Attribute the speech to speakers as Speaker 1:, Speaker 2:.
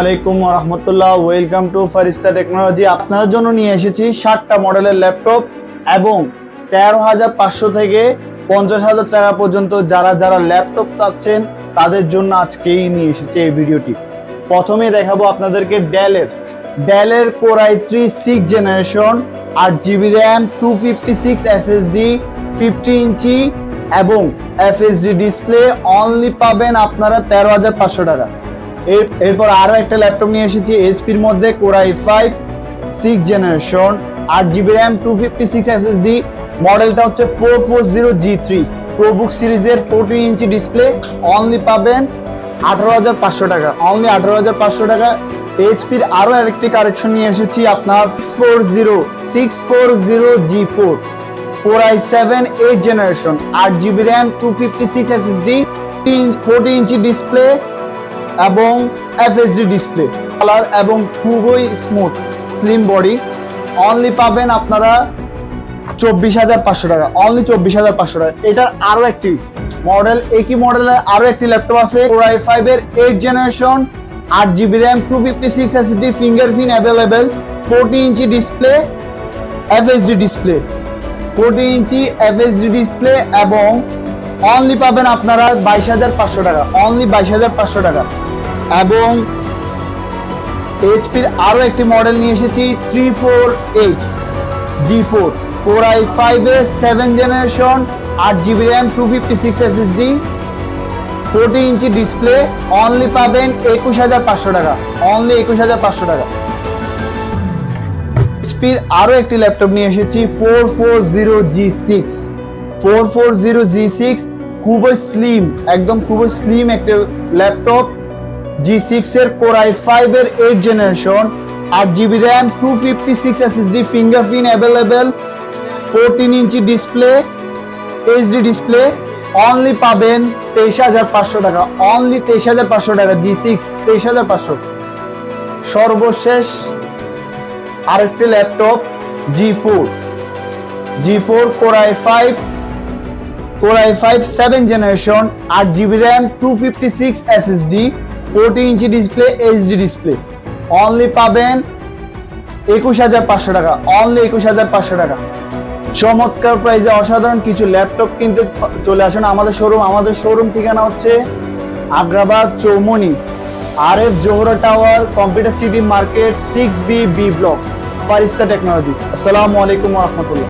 Speaker 1: আলাইকুম রহমতুল্লাহ। Welcome to technology আপনার জন্য নিয়ে এসেছি মডেলের ল্যাপটপ এবং তেরো হাজার পাঁচশো থেকে পঞ্চাশ হাজার টাকা পর্যন্ত যারা যারা ল্যাপটপ তাদের জন্য আজকেই নিয়ে এসেছি এই ভিডিওটি। প্রথমে দেখাবো আপনাদেরকে ডেলের ডেলের core i three six generation আট GB RAM two fifty six SSD fifty inch এবং এফএসডি ডিসপ্লে অনলি পাবেন আপনারা তেরো হাজার পাঁচশো টাকা। এরপর আরও একটা ল্যাপটপ নিয়ে এসেছি এইচপির মধ্যে core i five six generation আট GB RAM two fifty six SSD মডেলটা হচ্ছে four four zero G three ProBook সিরিজের ফোরটিন ইঞ্চি ডিসপ্লে অনলি পাবেন আঠারো হাজার পাঁচশো টাকা অনলি আঠারো হাজার পাঁচশো টাকা। এইচপির আরও আরেকটি কারেকশন নিয়ে এসেছি আপনার four zero six four zero G four four i seven eight generation আট GB RAM two fifty six SSD forty inch display এবং এফএসডি ডিসপ্লে কালার এবং খুবই স্মুথ স্লিম বডি অনলি পাবেন আপনারা চব্বিশ হাজার পাঁচশো টাকা অনলি চব্বিশ হাজার পাঁচশো টাকা। এটার আরও একটি মডেল একই মডেলের আরও একটি ল্যাপটপ আছে কোরাই ফাইভের এইট জেনারেশন আট GB RAM two fifty six SSD fingerprint available forty inch display FSD display forty inch FSD display এবং অনলি পাবেন আপনারা বাইশ হাজার পাঁচশো টাকা। অনলি বাইশ হাজার পাঁচশো টাকা। এবং এইচপির আরও একটি মডেল নিয়ে এসেছি three four eight G four four I five A seven generation আট GB RAM two fifty six SSD forty inch display only পাবেন একুশ হাজার পাঁচশো টাকা। অনলি একুশ হাজার পাঁচশো টাকা। এইচপির আরও একটি ল্যাপটপ নিয়ে এসেছি four four zero G six four four zero G six খুবই স্লিম একদম খুবই স্লিম একটা ল্যাপটপ জি সিক্স এর কোরাই ফাইভ এর এইট জেনারেশন আট GB RAM two fifty six SSD fingerprint available fourteen inch display HD display only পাবেন তেইশ হাজার পাঁচশো টাকা অনলি তেইশ হাজার পাঁচশো টাকা জি সিক্স তেইশ হাজার পাঁচশো। সর্বশেষ আরেকটি laptop G four G four core i five core i five seven generation আট GB RAM two fifty six SSD forty inch display display only পাবেন একুশ হাজার পাঁচশো টাকা অনলি একুশ হাজার পাঁচশো টাকা। চমৎকার প্রাইসে অসাধারণ কিছু ল্যাপটপ কিনতে চলে আসেন আমাদের শোরুম আমাদের শোরুম ঠিকানা হচ্ছে Agrabad Chaumoni R F Zohra tower computer city market six B B block Farista technology আসসালামু আলাইকুম রহমতুল্লাহ।